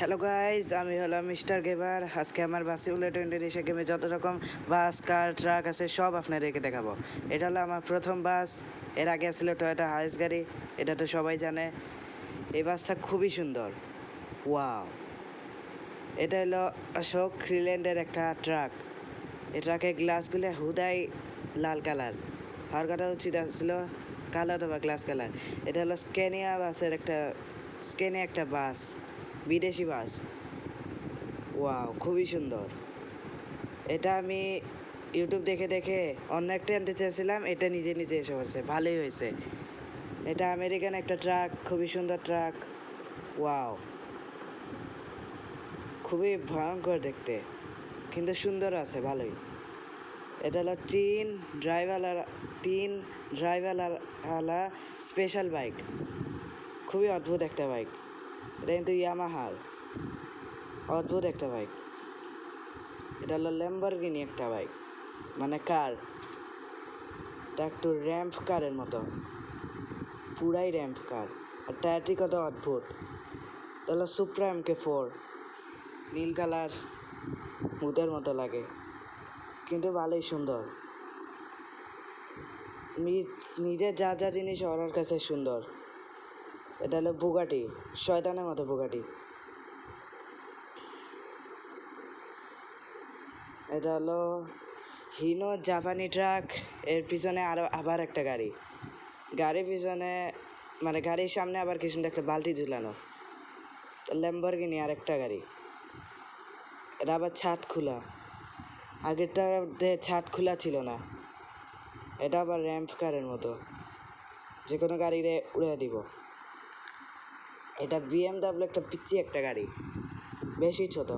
Hello guys আমি হলাম mister গেবার আজকে আমার বাসে উলেট ইন্ডোনেশিয়া গেমে যত রকম বাস, কার ট্রাক আছে, সব আপনাদেরকে দেখাবো। এটা হলো আমার প্রথম বাস। এর আগে আসলে টয়োটা হাইস গাড়ি। এটা তো সবাই জানে। এই বাসটা খুবই সুন্দর। ওয়াও এটা হলো অশোক রিল্যান্ডের একটা ট্রাক এই ট্রাকের গ্লাসগুলো হুদাই লাল কালার হওয়ার কথা উচিত ছিল কালো অথবা গ্লাস কালার এটা হলো স্কেনিয়া বাসের একটা স্কেনিয়া একটা বাস। বিদেশি বাস। ওয়াও, খুবই সুন্দর। এটা আমি ইউটিউব দেখে দেখে অন্য একটা আনতে চেয়েছিলাম, এটা নিজে নিজে এসে পড়ছে, ভালোই হয়েছে। এটা আমেরিকান একটা ট্রাক, খুবই সুন্দর ট্রাক। ওয়াও। খুবই ভয়ঙ্কর দেখতে, কিন্তু সুন্দর আছে, ভালোই। এটা হলো তিন ড্রাইভার তিন ড্রাইভারওয়ালা স্পেশাল বাইক খুবই অদ্ভুত একটা বাইক এটা কিন্তু ইয়ামাহার অদ্ভুত একটা বাইক এটা হলো ল্যাম্বরগিনি একটা বাইক মানে কার এটা একটু র্যাম্প কারের মতো। পুরাই র্যাম্প কার আর টায়ারটি কত অদ্ভুত। এটা হলো সুপ্রা এম কে ফোর নীল কালার। মুদের মতো লাগে। কিন্তু ভালোই সুন্দর। নিজের যা যা জিনিস ওর কাছে সুন্দর। এটা হলো বুগাটি, শয়তানের মতো বুগাটি। এটা হলো হিনো জাপানি ট্রাক, এর পিছনে আরও আবার একটা গাড়ি। গাড়ির পিছনে মানে গাড়ির সামনে আবার কি সুন্দর একটা বালতি ঝুলানো। ল্যাম্বরগিনি আর একটা গাড়ি। এটা আবার ছাদ খোলা। আগেরটা ছাদ খোলা ছিল না। এটা আবার র্যাম্প কারের মতো। যে কোনো গাড়িরে উড়ে দিব। এটা বিএমডাব্লিউ একটা পিচ্ছি একটা গাড়ি। বেশি ছোট।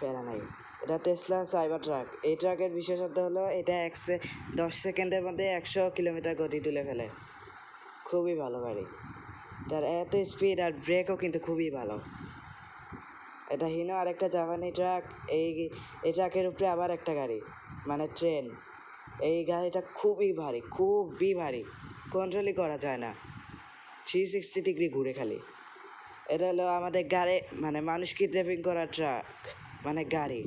প্যারা নাই। এটা টেসলা সাইবার ট্রাক এই ট্রাকের বিশেষত্ব হলো এটা এক দশ সেকেন্ডের মধ্যে একশো কিলোমিটার গতি তুলে ফেলে। খুবই ভালো গাড়ি। তার এত স্পিড আর ব্রেকও কিন্তু খুবই ভালো। এটা হিনো আর একটা জাপানি ট্রাক এই এই ট্রাকের উপরে আবার একটা গাড়ি। মানে ট্রেন এই গাড়িটা খুবই ভারী। খুবই ভারী। কন্ট্রোলই করা যায় না। থ্রি সিক্সটি ডিগ্রি ঘুরে খালি। এটা হলো আমাদের গাড়ি মানে মানুষ কিডন্যাপিং করার ট্রাক মানে গাড়ি।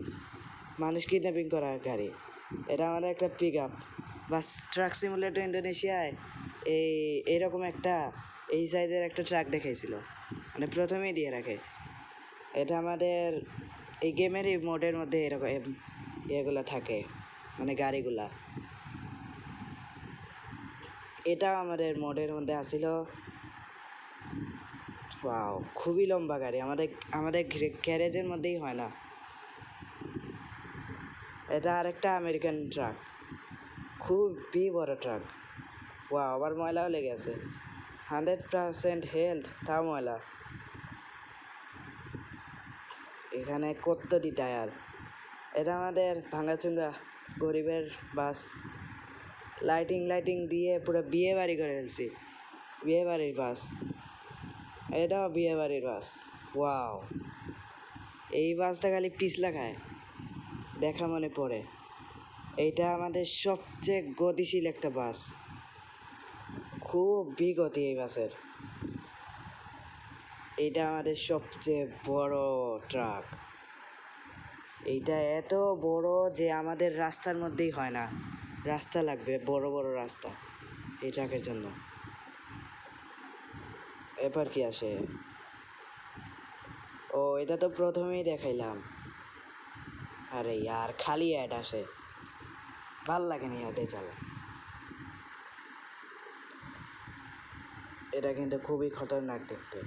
মানুষ কিডন্যাপিং করার গাড়ি। এটা আমাদের একটা পিক আপ বা ট্রাক সিমুলেটর ইন্দোনেশিয়ায় এই, এরকম একটা, এই সাইজের একটা ট্রাক দেখাইছিল। মানে প্রথমেই দিয়ে রাখে। এটা আমাদের এই গেমেরই মোডের মধ্যে এরকম এগুলো থাকে মানে গাড়িগুলা। এটাও আমাদের মোডের মধ্যে আসিল। ওয়াও খুবই লম্বা গাড়ি। আমাদের আমাদের গ্যারেজের মধ্যেই হয় না। এটা আরেকটা আমেরিকান ট্রাক খুবই বড় ট্রাক ওয়াও আবার ময়লাও লেগে আছে। হান্ড্রেড পারসেন্ট হেলথ তাও ময়লা। এখানে কতটি টায়ার এটা আমাদের ভাঙাচুঙ্গা গরিবের বাস। লাইটিং লাইটিং দিয়ে পুরো বিয়ে বাড়ি করে ফেলছি বিয়ে বাড়ির বাস। এটাও বিয়ে বাড়ির বাস। ওয়াও। এই বাসটা খালি পিছলা খায় দেখা মনে পড়ে। এইটা আমাদের সবচেয়ে গতিশীল একটা বাস। খুব বিগতি এই বাসের। এইটা আমাদের সবচেয়ে বড় ট্রাক। এইটা এত বড় যে আমাদের রাস্তার মধ্যেই হয় না। রাস্তা লাগবে, বড় বড় রাস্তা এই ট্রাকের জন্য। এবার কি আসে? ও, এটা তো প্রথমেই দেখাইলাম। আরে ইয়ার খালি অ্যাড আসে। ভালো লাগে না অ্যাডে চালা। এটা কিন্তু খুবই খতরনাক দেখতে।